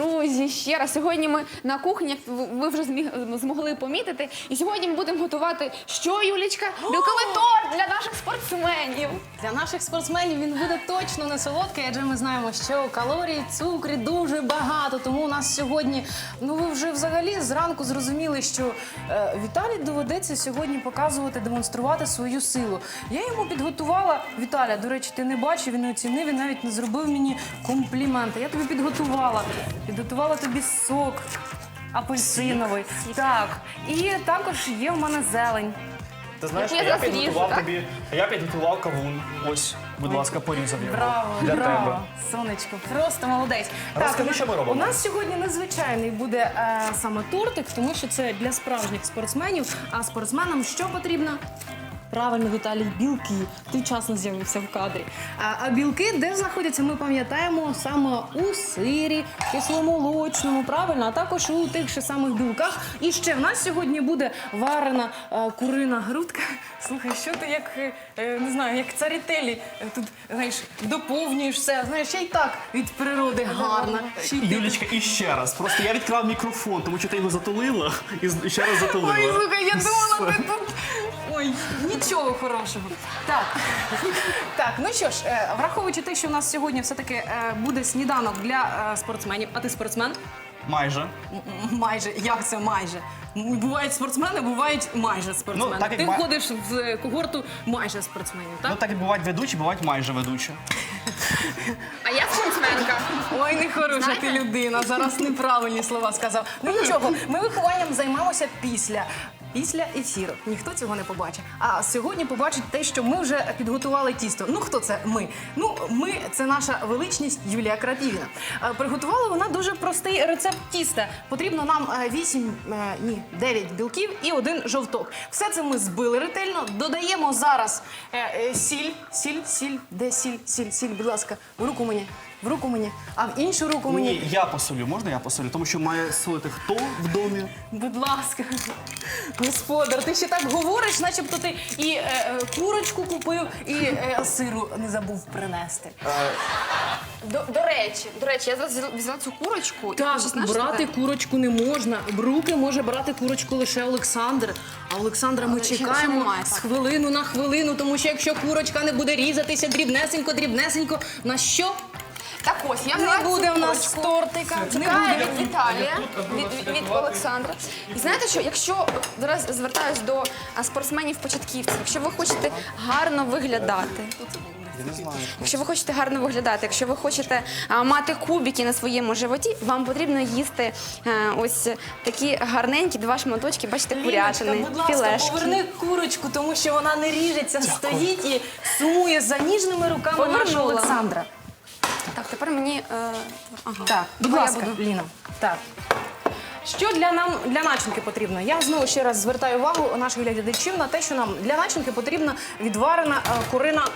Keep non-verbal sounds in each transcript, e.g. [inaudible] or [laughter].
Дніпру друзі, ще раз. Сьогодні ми на кухні, як ви- ви вже зміг- змогли помітити. І сьогодні ми будемо готувати що, Юлічка? Білковий торт для наших спортсменів. Для наших спортсменів він буде точно не солодкий, адже ми знаємо, що калорій, цукрі дуже багато. Тому у нас сьогодні, ну ви вже взагалі зранку зрозуміли, що е, Віталій доведеться сьогодні показувати, демонструвати свою силу. Я йому підготувала. Віталя, до речі, ти не бачив, він не оцінив, він навіть не зробив мені компліменти. Я тобі підготувала. Підготувала тобі сок апельсиновий. Так, і також є в мене зелень. Ти знаєш, Яку я я зараз підготував так? тобі. Я підготував кавун. Ось, будь ласка, порізав його. Браво, для браво, тебе. сонечко, просто молодець. Розкажи, у- що ми робимо. У нас сьогодні незвичайний буде е, саме тортик, тому що це для справжніх спортсменів. А спортсменам що потрібно? Правильно, Віталій, білки. Ти вчасно з'явився в кадрі. А, а білки, де знаходяться, ми пам'ятаємо саме у сирі, кисломолочному, правильно, а також у тих же самих білках. І ще в нас сьогодні буде варена е, курина грудка. Слухай, що ти як е, е, не знаю, як царітелі е, тут знаєш, доповнюєш все. Знаєш, я й так від природи гарна. Ще й ти Юлічка, і ще раз. Просто я відкрав мікрофон, тому що ти його затулила і з- і ще раз Ой, затулила. слухай, я думала, ти тут. Ой, нічого хорошого. Так, так, ну що ж, е, враховуючи те, що у нас сьогодні все-таки е, буде сніданок для е, спортсменів. А ти спортсмен? Майже. М, Майже, як це майже? М, Бувають спортсмени, бувають майже спортсмени. Ну, так як ти ма- входиш в е, когорту майже спортсменів, так? Ну так і бувають ведучі, бувають майже ведучі. А я спортсменка. Ой, не хороша ти людина. Зараз неправильні слова сказав. Ну нічого, ми вихованням займаємося після. Після ефіру ніхто цього не побачить. А сьогодні побачить те, що ми вже підготували тісто. Ну хто це ми? Ну ми це наша величність Юлія Крапівіна. Е, Приготувала вона дуже простий рецепт тіста. Потрібно нам 8, ні, 9 білків і один жовток. Все це ми збили ретельно. Додаємо зараз е, е, сіль, сіль, сіль. Де сіль, сіль, сіль, будь ласка, в руку мені. В руку мені, а в іншу руку мені. Ні, я посолю. Можна я посолю? Тому що має солити хто в домі? Будь ласка, господар, ти ще так говориш, начебто ти і е, е, курочку купив, і е, сиру не забув принести. До, до речі, до речі, я зараз взяла- взяла цю курочку. і Так, хочу, знаєш, брати що курочку не можна. В руки може брати курочку лише Олександр. А Олександра ми Але ще- ще чекаємо немає, з так. хвилину на хвилину, тому що якщо курочка не буде різатися дрібнесенько, дрібнесенько, на що? Так ось, я взяла Не буде в нас тортика. Не Чекає буде. від Віталія, від, від, від Олександра. І знаєте що, якщо зараз звертаюсь до а, спортсменів-початківців, якщо ви хочете гарно виглядати, якщо ви хочете гарно виглядати, якщо ви хочете а, мати кубики на своєму животі, вам потрібно їсти е, ось такі гарненькі два шматочки, бачите, курятини, будь ласка, філешки. поверни курочку, тому що вона не ріжеться, стоїть і сумує за ніжними руками Повернула. нашого Олександра. Так, тепер мені. Е, ага. Так, будь Давай я ласка, буду. Ліна. Так. Що для нам для начинки потрібно? Я знову ще раз звертаю увагу наших глядачів на те, що нам для начинки потрібна відварена е, курина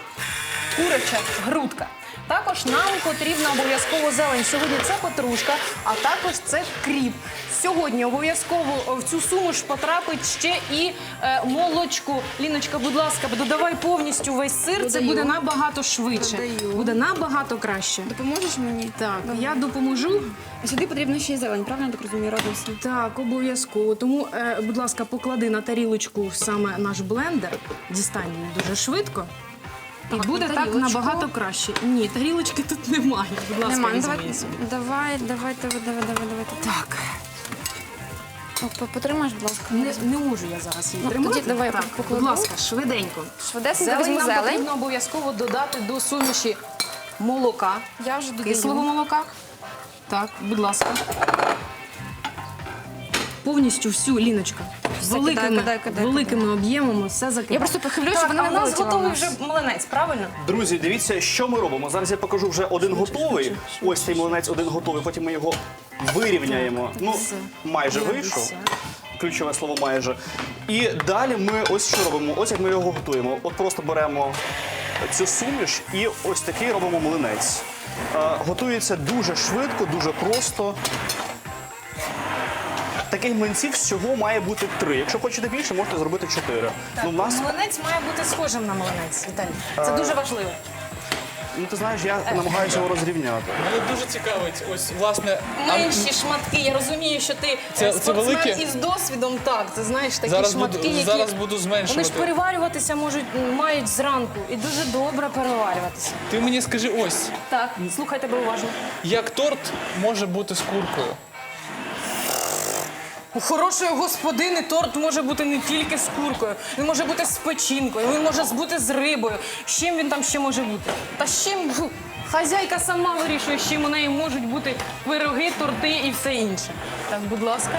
куряча грудка. Також нам потрібна обов'язково зелень. Сьогодні це петрушка, а також це кріп. Сьогодні обов'язково в цю суміш потрапить ще і е, молочко. Ліночка, будь ласка, додавай повністю весь сир. Це Додаю. буде набагато швидше. Додаю. Буде набагато краще. Допоможеш мені? Так, Добре. я допоможу. Сюди потрібно ще й зелень, правильно я так розумію, родився? Так, обов'язково. Тому, е, будь ласка, поклади на тарілочку саме наш блендер. Дістань її дуже швидко. І Так, буде на так тарілочку. набагато краще. Ні, тарілочки тут немає. Будь ласка, Нема. Ну, візьми давай, її собі. давай, давай, давай, давай, давай, давай. Так, Потримаєш, будь ласка. не, не можу я зараз її Ну, тримати. тоді давай я так, покладу. будь ласка, швиденько. Швидесенько Зелень візьму нам зелень. потрібно обов'язково додати до суміші молока. Я вже додаю. Кислого молока. Так, будь ласка. Повністю всю ліночка. Все, великими, кидай, кидай, кидай, великими об'ємами все закидає. Я просто похилюю, щоб Так, вона у нас готовий вже млинець, правильно? Друзі, дивіться, що ми робимо. Зараз я покажу вже один готовий. Ось цей млинець один готовий. Потім ми його вирівняємо. Ну, все. майже вийшов. Ключове слово майже. І далі ми ось що робимо. Ось як ми його готуємо. От просто беремо цю суміш і ось такий робимо млинець. Е, Готується дуже швидко, дуже просто. Таких млинців всього має бути три. Якщо хочете більше, можете зробити чотири. Ну, в нас Млинець має бути схожим на млинець, Віталій. Це дуже важливо. Ну ти знаєш, я намагаюся його розрівняти. Мене дуже цікавить, ось власне. а Менші шматки. Я розумію, що ти Це- е, це спортсмен велике? із досвідом. Так, ти знаєш такі Зараз шматки, буду- які зараз буду зменшувати. Вони ж переварюватися можуть мають зранку і дуже добре переварюватися. Ти мені скажи ось, Так, слухай тебе уважно. як торт може бути з куркою? У хорошої господини торт може бути не тільки з куркою, він може бути з печінкою, він може бути з рибою. З чим він там ще може бути? Та з чим хазяйка сама вирішує, з чим у неї можуть бути пироги, торти і все інше. Так, будь ласка.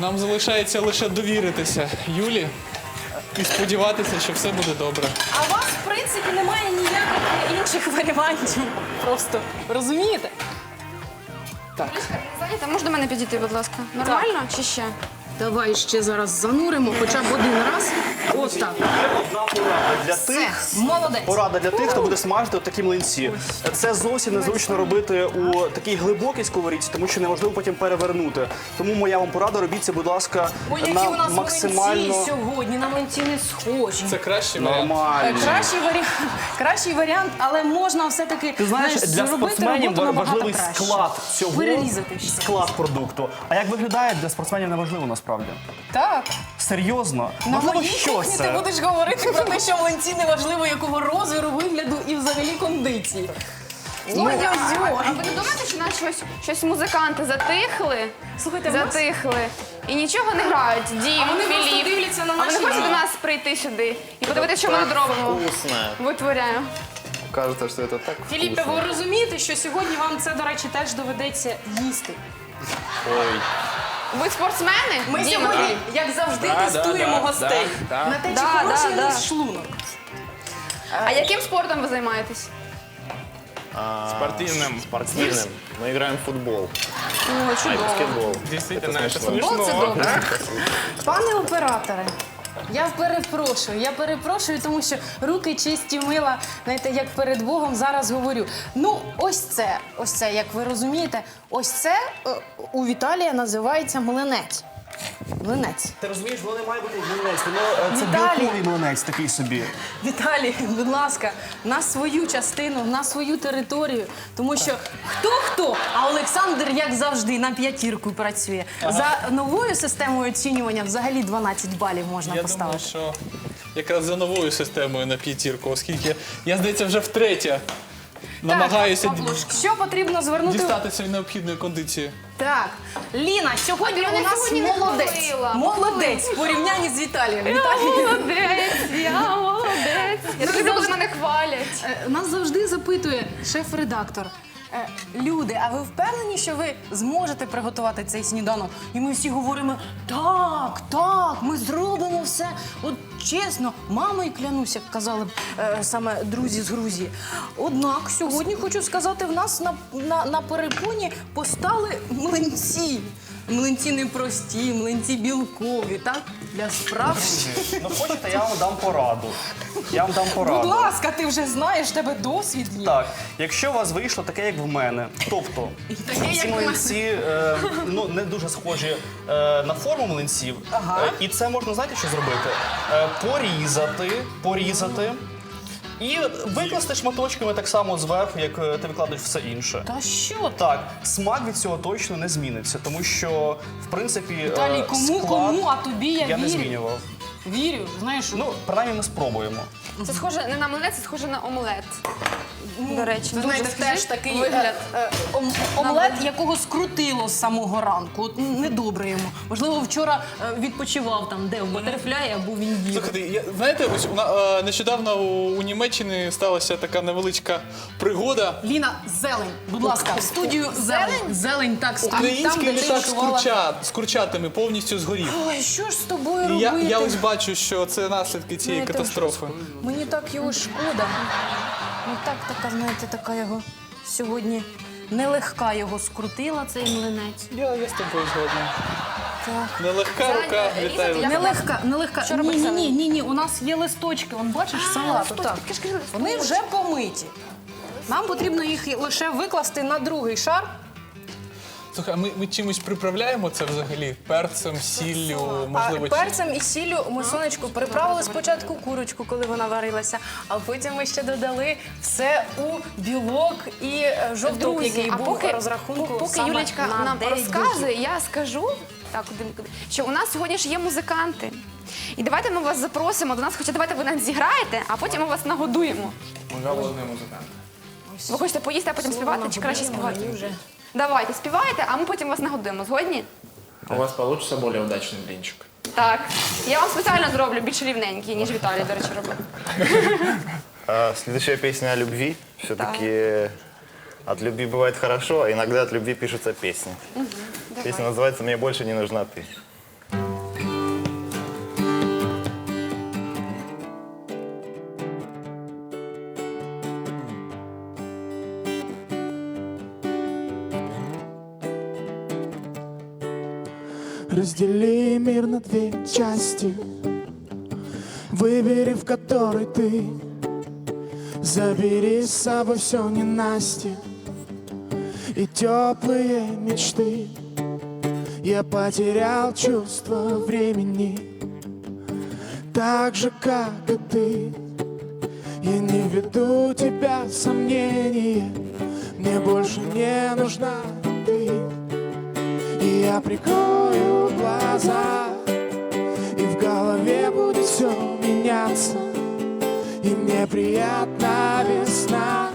Нам залишається лише довіритися Юлі і сподіватися, що все буде добре. А у вас, в принципі, немає ніяких інших варіантів. Просто розумієте? Зайнята, може до мене підійти, будь ласка? Нормально чи ще? Давай ще зараз зануримо, хоча б один раз. Ось так. Одна порада для тих. Молодець. Порада для тих, хто буде смажити от такі млинці. Це зовсім незручно робити у такій глибокій сковорідці, тому що неможливо потім перевернути. Тому моя вам порада, робіть це, будь ласка, Ой, які на у нас максимально млинці сьогодні, на млинці не схожі. Це кращий варіант. нормально. Кращий варіант, [laughs] кращий варіант, але можна все-таки Ти знаєш, для зробити спортсменів роботу набагато важливий краще. склад цього Перерізати ще. склад продукту. А як виглядає для спортсменів неважливо насправді. Так. Серйозно, На можливо, моїй що кухні ти будеш говорити про те, що млинці не важливо якого розміру, вигляду і взагалі кондиції. Ну, Ой-ой-ой. А ви не думаєте, що нас щось, щось музиканти затихли? Слухайте, в нас- затихли і нічого не грають. Дім, А вони просто Філіп. дивляться на а вони хочуть до нас прийти сюди і подивитися, що ми тут робимо. Вкусно. Витворяємо. Кажется, что это так Філіппе, вкусно. ви розумієте, що сьогодні вам це, до речі, теж доведеться їсти. Ой Ви спортсмени? Ми Діма, сьогодні, Філіп? як завжди, Да, тестуємо да, да, гостей да, да. на те, чи Да, хороший да, у да. нас шлунок. А яким спортом ви займаєтесь? А, Спортивным. Спортивным. Мы играем в футбол. Ой, А, и чудово. баскетбол. Действительно, Это это смешно. Футбол це добре. Пане операторе, я перепрошую, я перепрошую, тому що руки чисті мила, знаєте, як перед Богом зараз говорю. Ну, ось це, ось це, як ви розумієте, ось це е, у Віталія називається млинець. Млинець. Ти розумієш, воно не має бути млинець, воно е, це Віталій. білковий млинець такий собі. Віталій, будь ласка, на свою частину, на свою територію. Тому що хто хто, а Олександр, як завжди, на п'ятірку працює. За новою системою оцінювання взагалі 12 балів можна Я поставити. думаю, що якраз за новою системою на п'ятірку, оскільки я, здається, вже втретє намагаюся Що потрібно звернути дістатися необхідної кондиції. Так, Ліна, сьогодні у нас сьогодні не молодець. Молодець в порівнянні з Віталієм. Віталій. Молодець, я молодець. Я люблю, коли мене хвалять. Е, Нас завжди запитує шеф-редактор. Е, Люди, а ви впевнені, що ви зможете приготувати цей сніданок? І ми всі говоримо: так, так, ми зробимо все. От чесно, мамою клянусь, як казали б е, саме друзі з Грузії. Однак сьогодні хочу сказати, в нас на, перепоні постали млинці. Млинці не прості, млинці білкові, так? Для справжніх. Ну хочете, я вам дам пораду. Я вам дам пораду. Будь ласка, ти вже знаєш, в тебе досвід є. Так, якщо у вас вийшло таке, як в мене, тобто Таке, ці млинці е, ну, не дуже схожі е, на форму млинців, Ага. Е, і це можна знаєте, що зробити? Е, порізати, порізати. І викласти шматочками так само зверху, як е, ти викладеш все інше. Та що? Так, смак від цього точно не зміниться, тому що в принципі е, кому, склад кому, а тобі я, я не вірю. змінював. Вірю, знаєш, Ну, принаймні ми спробуємо. Це схоже не на млинець, це схоже на омлет. До речі, Це, знаєте, теж такий вигляд. е, е, ом- омлет, якого скрутило з самого ранку. От недобре йому. Можливо, вчора е, відпочивав там, де в Батерфляї або в Індії. Слухайте, я, знаєте, ось у, на- е, нещодавно у, у Німеччині сталася така невеличка пригода. Ліна, зелень, будь ласка, в студію зелень. Зелень, так, стоїть там, Український де ти літак з, курчат, з курчатами повністю згорів. Ой, що ж з тобою І робити? я, я ось бачу, що це наслідки цієї Знаєте, катастрофи. Мені так його шкода. Ну так така, знаєте, така його сьогодні нелегка його скрутила цей млинець. Я, я з тобою згодна. Так. Нелегка Зайня, рука різати як- Нелегка, нелегка. Що ні, ні, ні, ні, ні. У нас є листочки, он бачиш салату. Так. Вони вже помиті. Нам потрібно їх лише викласти на другий шар. Слухай, а ми, ми чимось приправляємо це взагалі? Перцем, сіллю, можливо, а перцем і сіллю ми сонечку приправили спочатку курочку, коли вона варилася, а потім ми ще додали все у білок і е, жовток, який а був поки, розрахунку поки саме Юлічка на нам 9 розказує, я скажу так, один, що у нас сьогодні ж є музиканти. І давайте ми вас запросимо до нас, хоча давайте ви нас зіграєте, а потім ми вас нагодуємо. ми голодні музиканти. Ви хочете поїсти, а потім співати чи краще співати? мені вже. Давайте, співайте, а ми потім вас нагодуємо. Згодні? У вас получится более удачный блинчик. Так. Я вам спеціально зроблю більш рівненький, ніж Віталій, до речі, робив. А, следующая песня о любви. Все-таки от любви бывает хорошо, а иногда от любви пишутся песни. Песня называется «Мне больше не нужна ты». На две части. Выбери, в которой ты. Забери с собой все ненастье И теплые мечты. Я потерял чувство времени Так же, как и ты. Я не веду тебя в сомнение. Мне больше не нужна ты. И я прикрою глаза И в голове будет все меняться. И мне приятна весна.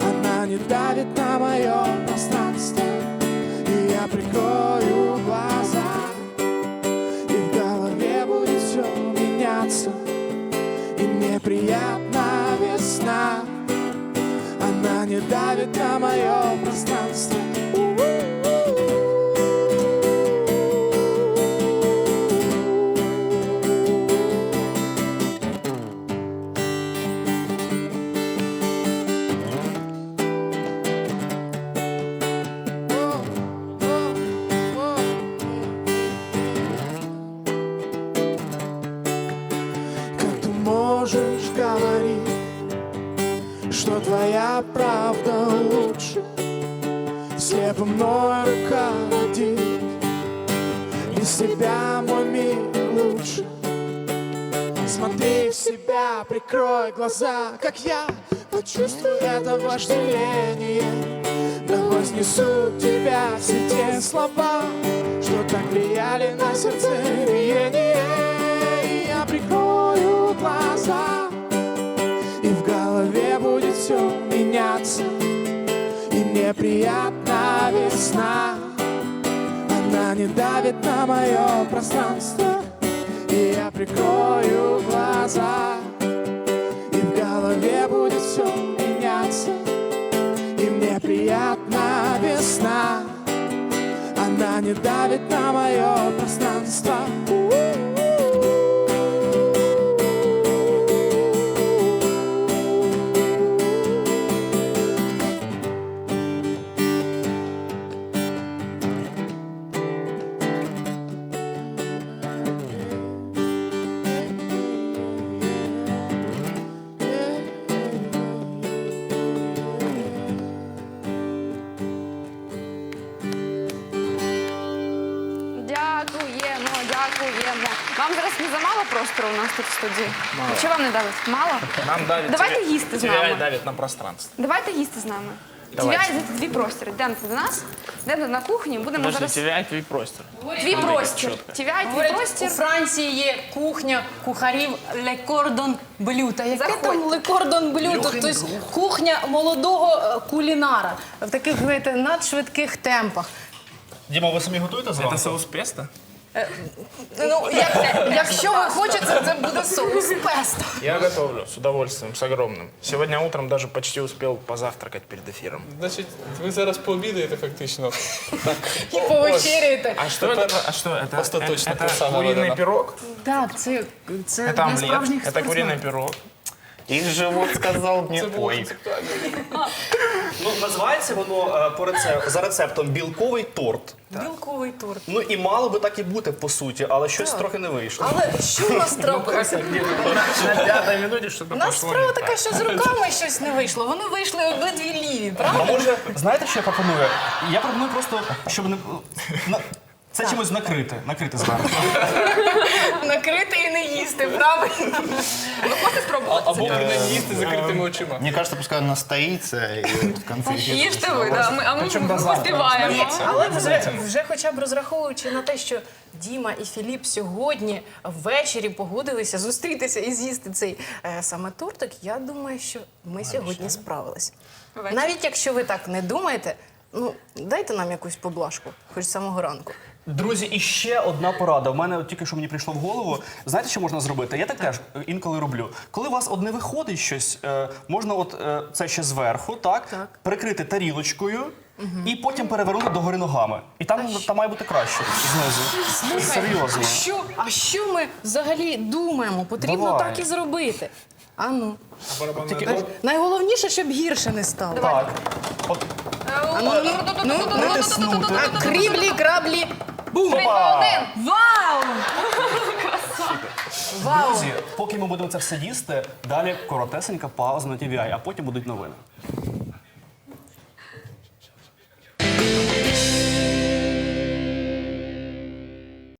Она не давит на мое пространство. И я прикрою глаза. И в голове будет все меняться. И мне приятна весна. Она не давит на мое что твоя правда лучше? Слепо мной руководить, без тебя мой мир лучше. Смотри в себя, прикрой глаза, как я почувствую это вожделение. Да вознесут тебя все те слова, что так влияли на сердцебиение. И я прикрою глаза, меняться. И мне приятна весна, она не давит на мое пространство. И я прикрою глаза, и в голове будет все меняться. И мне приятна весна, она не давит на мое пространство. Дякуємо, дякуємо. Вам зараз не замало простору у нас тут в студії? Чи вам не давить? Мало? Нам давит Давайте теря- їсти з теряет, нами. давит на пространство. Давайте їсти з нами. Давайте. Тівяй дві простори. Йдемте до нас, йдемте на кухню, будемо Подожди, зараз. теряет твой простор. Твій простір. Тівяй твій Говорять, у. Франції є кухня кухарів Le Cordon Bleu. Та яке Заходьте. там Le Cordon Bleu? Тобто кухня молодого е, кулінара в таких, знаєте, надшвидких темпах. Діма, ви самі готуєте Это соус песто? Ну, як, якщо ви хочете, це буде соус песто. Я готовлю с удовольствием, с огромным. Сегодня утром даже почти успел позавтракать перед эфиром. Значить, ви зараз пообідаєте фактично. Так. І повечеряєте. А что это? А что это? Остаточно это краса куриный наведена. пирог. Так, це, це Это для омлет. справжніх Это куриный спортсменів. пирог. Их живот сказал мне, Це було ой. Ну, називається воно е, по рецеп- за рецептом білковий торт. Білковий торт. Ну і мало би так і бути по суті, але щось трохи не вийшло. Але що у нас трапилося? На пятой минуте что-то У нас пошло справа не така, так. що з руками щось не вийшло. Вони вийшли обидві ліві, правда? А може, знаєте, що я пропоную? Я пропоную просто, щоб не. на- Це чимось накрити, накрити зверху. Накрити і їсти, правильно? Або принаймні їсти закритими очима. Мне кажется, пускай он настоится и вот в конце эфира Їжте ви, да, ми, а ми поспіваємо. Але вже, вже хоча б розраховуючи на те, що Діма і Філіп сьогодні ввечері погодилися зустрітися і з'їсти цей е, саме тортик, я думаю, що ми сьогодні справилися. Навіть якщо ви так не думаєте, ну дайте нам якусь поблажку, хоч з самого ранку. Друзі, і ще одна порада. У мене от тільки що мені прийшло в голову. Знаєте, що можна зробити? Я так теж інколи роблю. Коли у вас от не виходить щось, е, можна от е, це ще зверху, так, Так. прикрити тарілочкою. І потім перевернути догори ногами. І там, там має бути краще знизу. Серйозно. А що, а що ми взагалі думаємо? Потрібно Давай. так і зробити. А ну. Тільки, Так, Найголовніше, щоб гірше не стало. так. От, А ну, ну, ну, ну, не тиснути. Кріблі, краблі, бум! Вау! Вау! Друзі, поки ми будемо це все їсти, далі коротесенька пауза на TVI, а потім будуть новини.